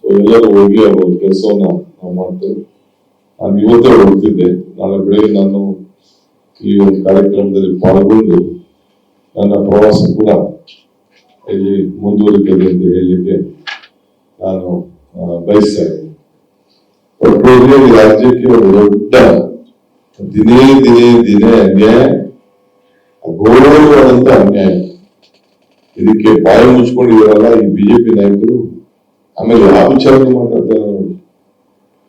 So ಎಲ್ಲರೂ ಹೋಗಿ ಅವರ ಕೆಲಸವನ್ನ ನಾವು ಮಾಡ್ತೇವೆ. ನಾನು ಇವತ್ತೇ ಹೋಗ್ತಿದ್ದೆ ನಾಳೆ ಬೆಳಗ್ಗೆ ನಾನು ಈ ಒಂದು ಕಾರ್ಯಕ್ರಮದಲ್ಲಿ ಪಾಲ್ಗೊಂಡು ನನ್ನ ಪ್ರವಾಸ ಕೂಡ ಇಲ್ಲಿ ಮುಂದುವರಿತದೆ ಅಂತ ಹೇಳಲಿಕ್ಕೆ ನಾನು ಬಯಸ್ತಾ ಇದ್ದೀನಿ. ರಾಜ್ಯಕ್ಕೆ ಒಂದು ದೊಡ್ಡ ದಿನೇ ದಿನೇ ದಿನೇ ಅನ್ಯಾಯ, ಅಘೋರವಾದಂತ ಅನ್ಯಾಯ. ಇದಕ್ಕೆ ಬಾಯಿ ಮುಚ್ಕೊಂಡಿದಾರಲ್ಲ ಈ ಬಿಜೆಪಿ ನಾಯಕರು. ಆಮೇಲೆ ಯಾವ ವಿಚಾರಗಳು ಮಾತಾಡ್ತಾರೆ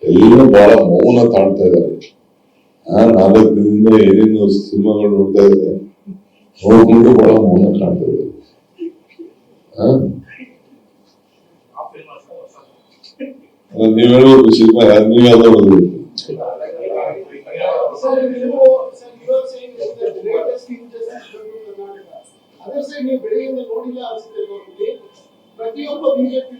ಎಲ್ಲರೂ ಎಲ್ಲ ಬಹಳ ಮೌನ ತಾಳ್ತಾ ಇದ್ದಾರೆ. ನಾಲ್ಕು ದಿನದಿಂದ ಏನೇನು ಸಿನಿಮಾಗಳು ನೋಡ್ತಾ ಇದ್ದಾರೆ. ನೋಡ್ಕೊಂಡು ಬಹಳ ಮೌನ ಕಾಣ್ತಾ ಇದ್ದಾರೆ? ನೀವ್ ಹೇಳ್ಬೇಕು ಸಿನಿಮಾ side, ನೀವು ಬೆಳೆಯಿಂದ ನೋಡಿಲ್ಲ ಅನ್ಸುತ್ತೆ ಪ್ರತಿಯೊಬ್ಬ BJP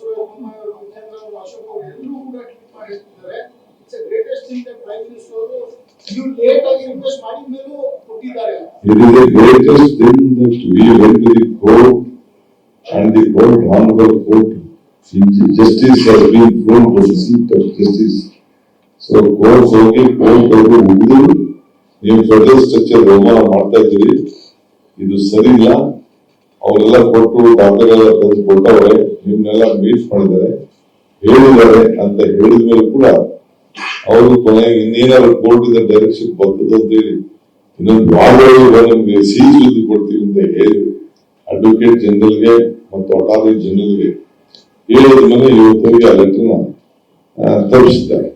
ಬಸವರಾಜ ಮಂಜೇಂದ್ರ ಅವರು ಅಶೋಕ್ ಅವರು ಎಲ್ಲರೂ ಕೂಡ ಟ್ವೀಟ್ ಮಾಡಿ ಹೇಳ್ತಿದ್ದಾರೆ it's greatest thing that prime minister ಅವರು ನೀವು ಲೇಟ್ ಆಗಿ ರಿಕ್ವೆಸ್ಟ್ ಮಾಡಿದ ಮೇಲೂ ಕೊಟ್ಟಿದ್ದಾರೆ It is the greatest thing that we went to the court and the court, honorable court, justice has been thrown to the seat of justice. So court ಹೋಗಿ court ಅವರು ಮುಗಿದು ನೀವು ಫೆಡರಲ್ ಸ್ಟ್ರಕ್ಚರ್ ಅವಮಾನ ಮಾಡ್ತಾ ಇದ್ದೀರಿ ಇದು ಸರಿ ಇಲ್ಲ ಅವರೆಲ್ಲ ಕೊಟ್ಟು ದಾಖಲೆಲ್ಲ ತಂದು ಕೊಟ್ಟವ್ರೆ ನಿಮ್ನೆಲ್ಲ ಮೀಟ್ ಮಾಡಿದ್ದಾರೆ. ಹೇಳಿದ್ದಾರೆ ಅಂತ ಹೇಳಿದ ಮೇಲೆ ಕೂಡ ಅವರು ಕೊನೆಗೆ ಇನ್ನೇನಾದ್ರು ಕೋರ್ಟ್ ಇಂದ ಡೈರೆಕ್ಷನ್ ಬರ್ತದೆ ಅಂತ ಹೇಳಿ ಇನ್ನೊಂದು ವಾರದೊಳಗೆ ನಿಮ್ಗೆ ಸಿಹಿ ಸುದ್ದಿ ಕೊಡ್ತೀವಿ ಅಂತ ಹೇಳಿ ಅಡ್ವೊಕೇಟ್ ಜನರಲ್ಗೆ ಮತ್ತು ಅಟಾರ್ನಿ ಜನರಲ್ಗೆ ಹೇಳಿದ ಮೇಲೆ ಇವತ್ತು ಹೋಗಿ ಆ ಲೆಟರ್ನ ತೋರಿಸಿದ್ದಾರೆ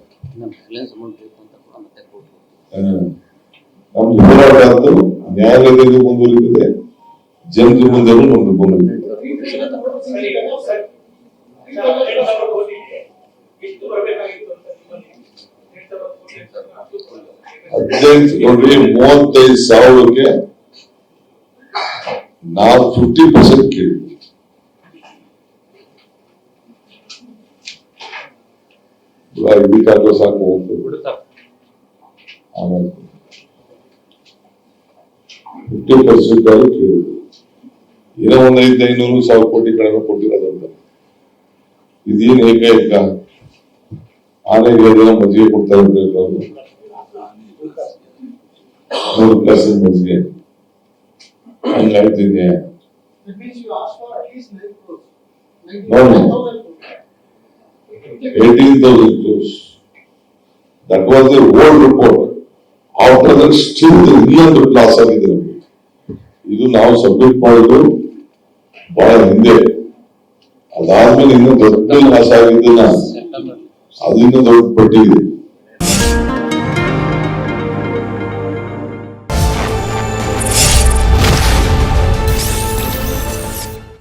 ನಮ್ದು ಹೋರಾಟ ಅಂತೂ ನ್ಯಾಯಾಲಯದಲ್ಲಿ ಮುಂದುವರಿತದೆ ಜನರ ಮುಂದೆನೂ ನಮ್ದು ಮುಂದುವರಿತದೆ ಎಷ್ಟು ಬರಬೇಕಾಗಿತ್ತು ಅಂತ ನಿಮ್ಮಲ್ಲಿ ಎಂಟು ಬರಬೇಕು ಹದಿನೆಂಟು ನೋಡ್ರಿ ಮೂವತ್ತೈದು ಸಾವಿರಕ್ಕೆ ನಾವು ಫಿಫ್ಟಿ ಪರ್ಸೆಂಟ್ ಕೇಳಿ ಇದಕ್ಕಾದ್ರೂ ಸಾಕು ಹೋಗ್ತದೆ ಆಮೇಲೆ ಫಿಫ್ಟಿ ಪರ್ಸೆಂಟ್ ಆದ್ರೂ ಕೇಳಿದ್ರು ಏನೋ ಒಂದ್ ಐದು ಐನೂರು ಸಾವಿರ ಕೋಟಿ ಕಡಿಮೆ ಕೊಟ್ಟಿರೋದಂತ ಇದೇನು ಏಕೈಕ ಆನೆಗೆ ಏನೋ ಮದುವೆ ಅಂತ ಹೇಳ್ತಾರೆ ಮೂರು ಕ್ಲಾಸಿನ ಮಜ್ಜಿಗೆ ಹಂಗಾಯ್ತು ಇದೆ That means you asked for at least nine crores. No, no. 9,000 crores. Eighteen thousand crores that was the old report after that still ಇನ್ನೊಂದು ಕ್ಲಾಸ್ ಆಗಿದೆ ಇದು ನಾವು ಸಬ್ಮಿಟ್ ಮಾಡಿದ್ದು ಬಹಳ ಹಿಂದೆ. ಅದಾದ್ಮೇಲೆ ಇನ್ನೂ ದೊಡ್ಡ ಲಾಸ್ ಆಗಿದ್ದು ನಾನು. ಅದು ಇನ್ನೂ ದೊಡ್ಡ ಪಟ್ಟಿ ಇದೆ.